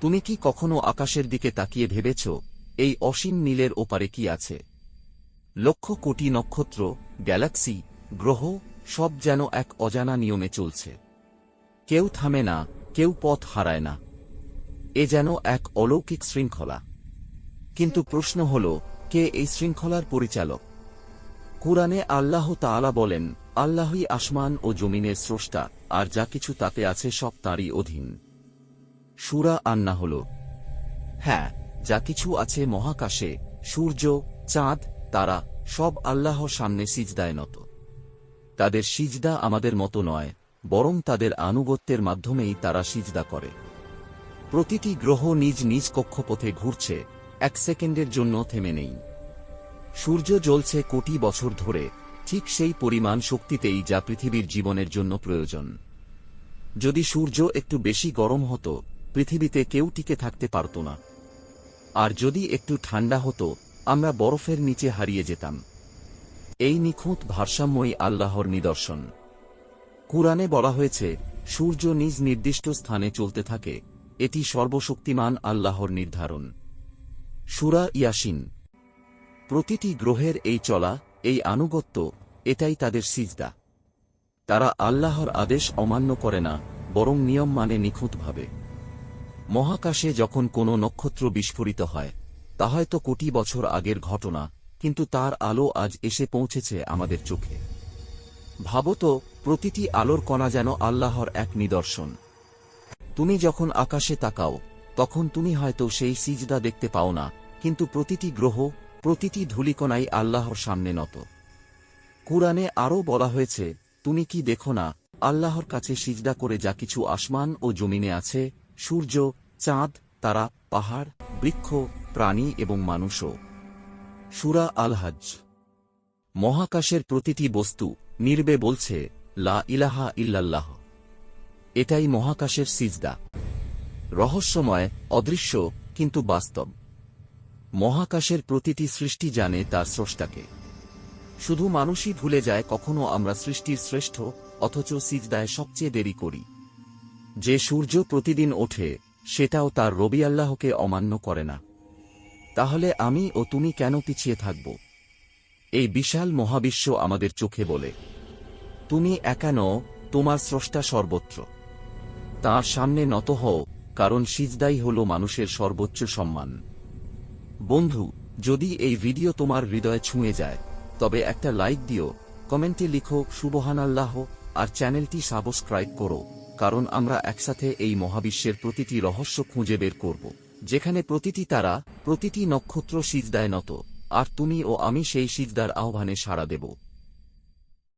তুমি কি কখনো আকাশের দিকে তাকিয়ে ভেবেছ, এই অসীম নীলের ওপারে কি আছে? লক্ষ কোটি নক্ষত্র, গ্যালাক্সি, গ্রহ, সব যেন এক অজানা নিয়মে চলছে। কেউ থামে না, কেউ পথ হারায় না। এ যেন এক অলৌকিক শৃঙ্খলা। কিন্তু প্রশ্ন হল, কে এই শৃঙ্খলার পরিচালক? কুরআনে আল্লাহ তাআলা বলেন, আল্লাহই আসমান ও জমিনের স্রষ্টা, আর যা কিছু তাতে আছে সব তাঁরই অধীন। সুরা আন্না হল হ্যাঁ যা কিছু আছে মহাকাশে, সূর্য, চাঁদ, তারা, সব আল্লাহর সামনে সিজদায় নত। তাদের সিজদা আমাদের মতো নয়, বরং তাদের আনুগত্যের মাধ্যমেই তারা সিজদা করে। প্রতিটি গ্রহ নিজ নিজ কক্ষপথে ঘুরছে, এক সেকেন্ডের জন্য থেমে নেই। সূর্য জ্বলছে কোটি বছর ধরে, ঠিক সেই পরিমাণ শক্তিতেই যা পৃথিবীর জীবনের জন্য প্রয়োজন। যদি সূর্য একটু বেশি গরম হতো পৃথিবীতে কেউ টিকে থাকতে পারত না। আর যদি একটু ঠান্ডা হতো, আমরা বরফের নিচে হারিয়ে যেতাম। এই নিখুঁত ভারসাম্যই আল্লাহর নিদর্শন। কুরআনে বলা হয়েছে, সূর্য নিজ নির্দিষ্ট স্থানে চলতে থাকে, এটি সর্বশক্তিমান আল্লাহর নির্ধারণ। সুরা ইয়াসিন। প্রতিটি গ্রহের এই চলা, এই আনুগত্য, এটাই তাদের সিজদা। তারা আল্লাহর আদেশ অমান্য করে না, বরং নিয়ম মানে নিখুঁতভাবে। মহাকাশে যখন কোনো নক্ষত্র বিস্ফোরিত হয়, তা হয়তো কোটি বছর আগের ঘটনা, কিন্তু তার আলো আজ এসে পৌঁছেছে আমাদের চোখে। ভাবত, প্রতিটি আলোর কণা যেন আল্লাহর এক নিদর্শন। তুমি যখন আকাশে তাকাও, তখন তুমি হয়তো সেই সিজদা দেখতে পাও না, কিন্তু প্রতিটি গ্রহ, প্রতিটি ধূলিকণাই আল্লাহর সামনে নত। কুরআনে আরও বলা হয়েছে, তুমি কি দেখো না, আল্লাহর কাছে সিজদা করে যা কিছু আসমান ও জমিনে আছে সূর্য, চাঁদ, তারা, পাহাড়, বৃক্ষ, প্রাণী এবং মানুষও। সুরা আল হজ মহাকাশের প্রতিটি বস্তু নির্বে বলছে, লা ইলাহা ইল্লাল্লাহ। এটাই মহাকাশের সিজদা। রহস্যময়, অদৃশ্য, কিন্তু বাস্তব। মহাকাশের প্রতিটি সৃষ্টি জানে তার স্রষ্টাকে। শুধু মানুষই ভুলে যায় কখনো আমরা সৃষ্টির শ্রেষ্ঠ, অথচ সিজদায় সবচেয়ে দেরি করি। যে সূর্য প্রতিদিন ওঠে, সেটাও তার রবি আল্লাহকে অমান্য করে না। তাহলে আমি ও তুমি কেন পিছিয়ে থাকব? এই বিশাল মহাবিশ্ব আমাদের চোখে বলে, তুমি একা তোমার স্রষ্টা সর্বত্র। তার সামনে নত হও, কারণ সিজদাই হল মানুষের সর্বোচ্চ সম্মান। বন্ধু, যদি এই ভিডিও তোমার হৃদয়ে ছুঁয়ে যায়, তবে একটা লাইক দিও, কমেন্টে লিখো সুবহান আল্লাহ আর চ্যানেলটি সাবস্ক্রাইব করো। কারণ আমরা একসাথে এই মহাবিশ্বের প্রতিটি রহস্য খুঁজে বের করব। যেখানে প্রতিটি তারা, প্রতিটি নক্ষত্র সিজদায় নত, আর তুমি ও আমি সেই সিজদার আহ্বানে সাড়া দেব।